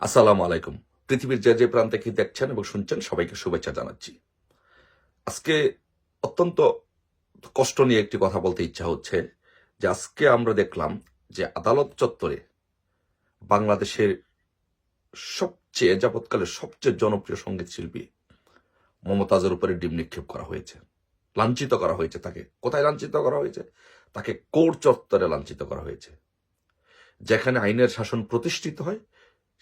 আসসালামু আলাইকুম। পৃথিবীর যে যে প্রান্তে কি দেখছেন এবং শুনছেন, সবাইকে শুভেচ্ছা জানাচ্ছি। আজকে অত্যন্ত কষ্ট নিয়ে একটি কথা বলতে ইচ্ছা হচ্ছে যে আজকে আমরা দেখলাম যে আদালত চত্বরে বাংলাদেশের সবচেয়ে যাবৎকালের সবচেয়ে জনপ্রিয় সংগীত শিল্পী মমতাজের উপরে ডিম নিক্ষেপ করা হয়েছে। লাঞ্ছিত করা হয়েছে তাকে। কোথায় লাঞ্ছিত করা হয়েছে? তাকে কোর চত্বরে লাঞ্ছিত করা হয়েছে। যেখানে আইনের শাসন প্রতিষ্ঠিত হয়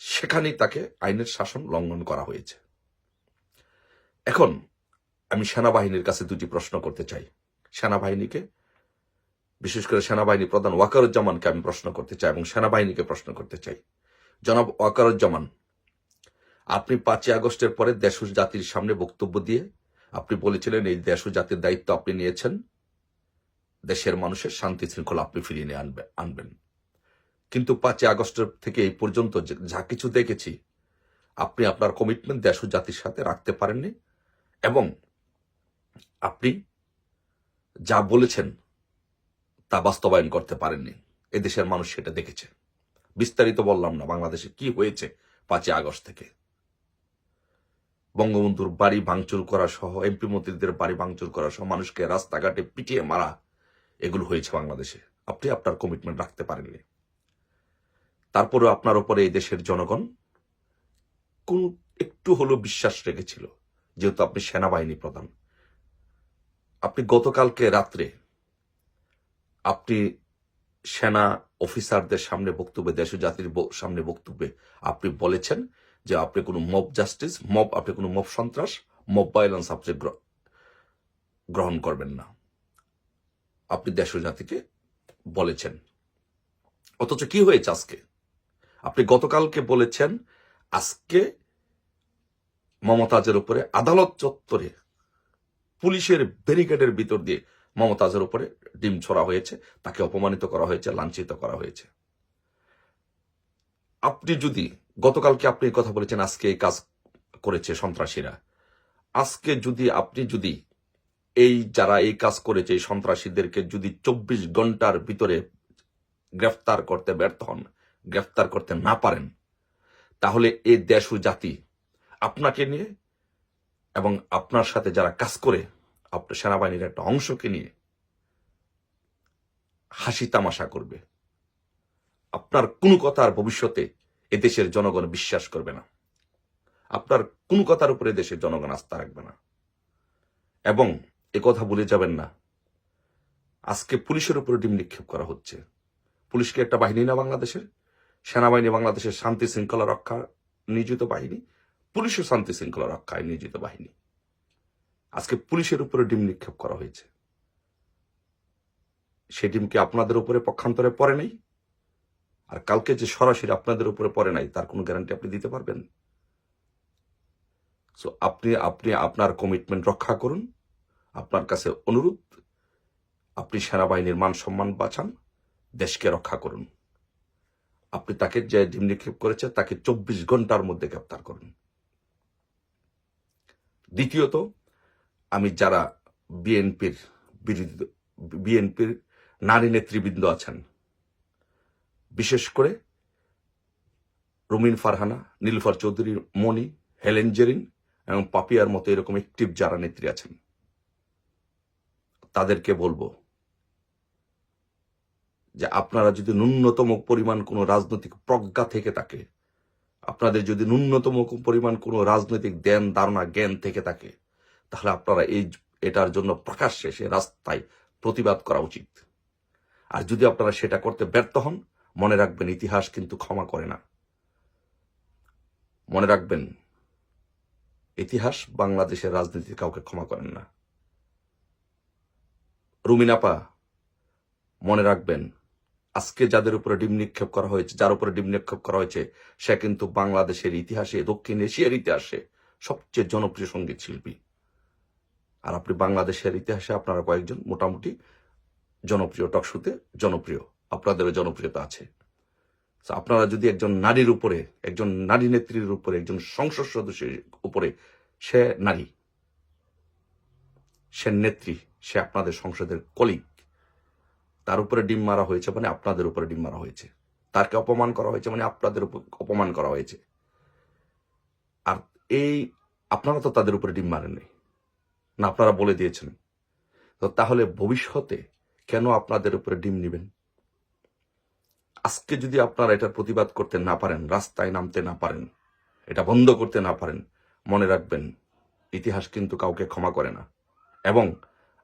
সেখানেই তাকে আইনের শাসন লঙ্ঘন করা হয়েছে। এখন আমি সেনাবাহিনীর কাছে দুটি প্রশ্ন করতে চাই। সেনাবাহিনীকে, বিশেষ করে সেনাবাহিনী প্রধান ওয়াকারুজ্জামানকে আমি প্রশ্ন করতে চাই এবং সেনাবাহিনীকে প্রশ্ন করতে চাই। জনাব ওয়াকারুজ্জামান, আপনি পাঁচই আগস্টের পরে দেশ জাতির সামনে বক্তব্য দিয়ে আপনি বলেছিলেন এই দেশ জাতির দায়িত্ব আপনি নিয়েছেন। দেশের মানুষের শান্তি শৃঙ্খলা আপনি ফিরিয়ে নিয়ে আনবে আনবেন। কিন্তু পাঁচই আগস্টের থেকে এই পর্যন্ত যা কিছু দেখেছি, আপনি আপনার কমিটমেন্ট দেশ জাতির সাথে রাখতে পারেননি এবং আপনি যা বলেছেন তা বাস্তবায়ন করতে পারেননি। এদেশের মানুষ সেটা দেখেছে। বিস্তারিত বললাম না বাংলাদেশে কি হয়েছে পাঁচই আগস্ট থেকে। বঙ্গবন্ধুর বাড়ি ভাঙচুর করা সহ, এমপি মন্ত্রীদের বাড়ি ভাঙচুর করা সহ মানুষকে রাস্তাঘাটে পিটিয়ে মারা, এগুলো হয়েছে বাংলাদেশে। আপনি আপনার কমিটমেন্ট রাখতে পারেননি। তারপরে আপনার উপরে এই দেশের জনগণ কোন একটু হলেও বিশ্বাস রেখেছিল, যেহেতু আপনি সেনাবাহিনী প্রধান। আপনি গতকালকে রাত্রে আপনি সেনা অফিসারদের সামনে বক্তব্যে, দেশ জাতির সামনে বক্তব্যে আপনি বলেছেন যে আপনি কোনো মব জাস্টিস, মব আপনি কোনো মব সন্ত্রাস, মব ভায়োলেন্স আপনি গ্র- গ্রহণ করবেন না। আপনি দেশ জাতিকে বলেছেন। অথচ কি হয়েছে আজকে? আপনি গতকালকে বলেছেন, আজকে মমতাজের উপরে আদালত চত্বরে পুলিশের ব্যারিকেডের ভিতর দিয়ে মমতাজের উপরে ডিম ছড়া হয়েছে, তাকে অপমানিত করা হয়েছে, লাঞ্ছিত করা হয়েছে। আপনি যদি, গতকালকে আপনি কথা বলেছেন, আজকে এই কাজ করেছে সন্ত্রাসীরা। আজকে যদি আপনি যদি এই যারা এই কাজ করেছে, এই সন্ত্রাসীদেরকে যদি চব্বিশ ঘণ্টার ভিতরে গ্রেফতার করতে ব্যর্থ হন গ্রেফতার করতে না পারেন, তাহলে এই দেশ ও জাতি আপনাকে নিয়ে এবং আপনার সাথে যারা কাজ করে আপনার সেনাবাহিনীর একটা অংশকে নিয়ে হাসি তামাশা করবে। আপনার কোনো কথার ভবিষ্যতে এদেশের জনগণ বিশ্বাস করবে না। আপনার কোন কথার উপরে দেশের জনগণ আস্থা রাখবে না। এবং এ কথা ভুলে যাবেন না, আজকে পুলিশের উপরে ডিম নিক্ষেপ করা হচ্ছে। পুলিশকে একটা বাহিনী না বাংলাদেশের সেনাবাহিনী বাংলাদেশের শান্তি শৃঙ্খলা রক্ষা নিয়োজিত বাহিনী, পুলিশের শান্তি শৃঙ্খলা রক্ষায় নিয়োজিত বাহিনী। আজকে পুলিশের উপরে ডিম নিক্ষেপ করা হয়েছে। সে ডিম কি আপনাদের উপরে পক্ষান্তরে পড়ে নাই? আর কালকে যে সরাসরি আপনাদের উপরে পড়ে নাই, তার কোনো গ্যারান্টি আপনি দিতে পারবেন? সো আপনি আপনি আপনার কমিটমেন্ট রক্ষা করুন। আপনার কাছে অনুরোধ, আপনি সেনাবাহিনীর মান সম্মান বাঁচান, দেশকে রক্ষা করুন। আপনি তাকে যে ডিম নিক্ষেপ করেছে, তাকে চব্বিশ ঘণ্টার মধ্যে গ্রেপ্তার করুন। দ্বিতীয়ত, আমি যারা বিএনপির বিরোধী, বিএনপির নারী নেতৃবৃন্দ আছেন, বিশেষ করে রুমিন ফারহানা, নীলফার চৌধুরী মনি হেলেন জেরিন এবং পাপিয়ার মতো এরকম একটিভ যারা নেত্রী আছেন, তাদেরকে বলব যে আপনারা যদি ন্যূনতম পরিমাণ কোনো রাজনৈতিক প্রজ্ঞা থেকে থাকে, আপনাদের যদি ন্যূনতম পরিমাণ কোনো রাজনৈতিক জ্ঞান ধারণা, জ্ঞান থেকে থাকে, তাহলে আপনারা এই এটার জন্য প্রকাশ্যে সে রাস্তায় প্রতিবাদ করা উচিত। আর যদি আপনারা সেটা করতে ব্যর্থ হন, মনে রাখবেন ইতিহাস কিন্তু ক্ষমা করে না। মনে রাখবেন, ইতিহাস বাংলাদেশের রাজনীতি কাউকে ক্ষমা করেন না। রুমিনাপা, মনে রাখবেন আজকে যাদের উপরে ডিম নিক্ষেপ করা হয়েছে, যার উপরে ডিম নিক্ষেপ করা হয়েছে, সে কিন্তু বাংলাদেশের ইতিহাসে, দক্ষিণ এশিয়ার ইতিহাসে সবচেয়ে জনপ্রিয় সংগীত শিল্পী। আর আপনি বাংলাদেশের ইতিহাসে আপনারা কয়েকজন মোটামুটি জনপ্রিয় টকশুতে জনপ্রিয়, আপনাদেরও জনপ্রিয়তা আছে। আপনারা যদি একজন নারীর উপরে, একজন নারী নেত্রীর উপরে, একজন সংসদ সদস্যের উপরে সে নারী, সে নেত্রী, সে আপনাদের সংসদের কলিগ তার উপরে ডিম মারা হয়েছে মানে আপনাদের উপরে ডিম মারা হয়েছে। তারকে অপমান করা হয়েছে মানে আপনাদের উপর অপমান করা হয়েছে। আর এই, আপনারা তো তাদের উপরে ডিম মারেননি। না, আপনারা বলে দিয়েছেন। তো তাহলে ভবিষ্যতে কেন আপনাদের উপরে ডিম নিবেন? আজকে যদি আপনারা এটার প্রতিবাদ করতে না পারেন, রাস্তায় নামতে না পারেন, এটা বন্ধ করতে না পারেন, মনে রাখবেন, ইতিহাস কিন্তু কাউকে ক্ষমা করে না। এবং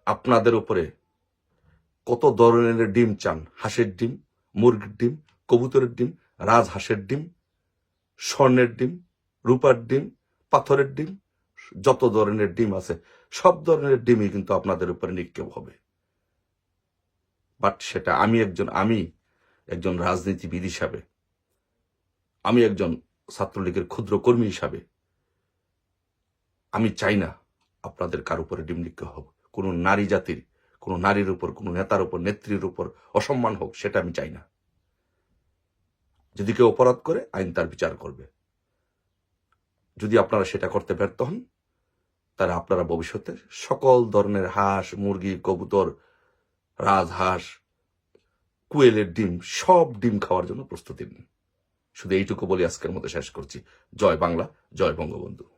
আপনাদের উপরে কত ধরনের ডিম চান? হাঁসের ডিম, মুরগির ডিম, কবুতরের ডিম রাজহাঁসের ডিম, স্বর্ণের ডিম, রূপার ডিম, পাথরের ডিম, যত ধরনের ডিম আছে, সব ধরনের ডিমই কিন্তু আপনাদের উপরে নিক্ষেপ হবে। বাট সেটা আমি একজন আমি একজন রাজনীতিবিদ হিসাবে, আমি একজন ছাত্রলীগের ক্ষুদ্র কর্মী হিসাবে, আমি চাই না আপনাদের কার উপরে ডিম নিক্ষেপ হোক কোনো নারী জাতির কোনো নারীর উপর, কোনো নেতার উপর, নেত্রীর উপর অসম্মান হোক, সেটা আমি চাই না। যদি কেউ অপরাধ করে, আইন তার বিচার করবে। যদি আপনারা সেটা করতে ব্যর্থ হন, তাহলে আপনারা ভবিষ্যতে সকল ধরনের হাঁস, মুরগি, কবুতর, রাজহাঁস, কুয়েলের ডিম, সব ডিম খাওয়ার জন্য প্রস্তুতি নিন। শুধু এইটুকু বলে আজকের মতো শেষ করছি। জয় বাংলা, জয় বঙ্গবন্ধু।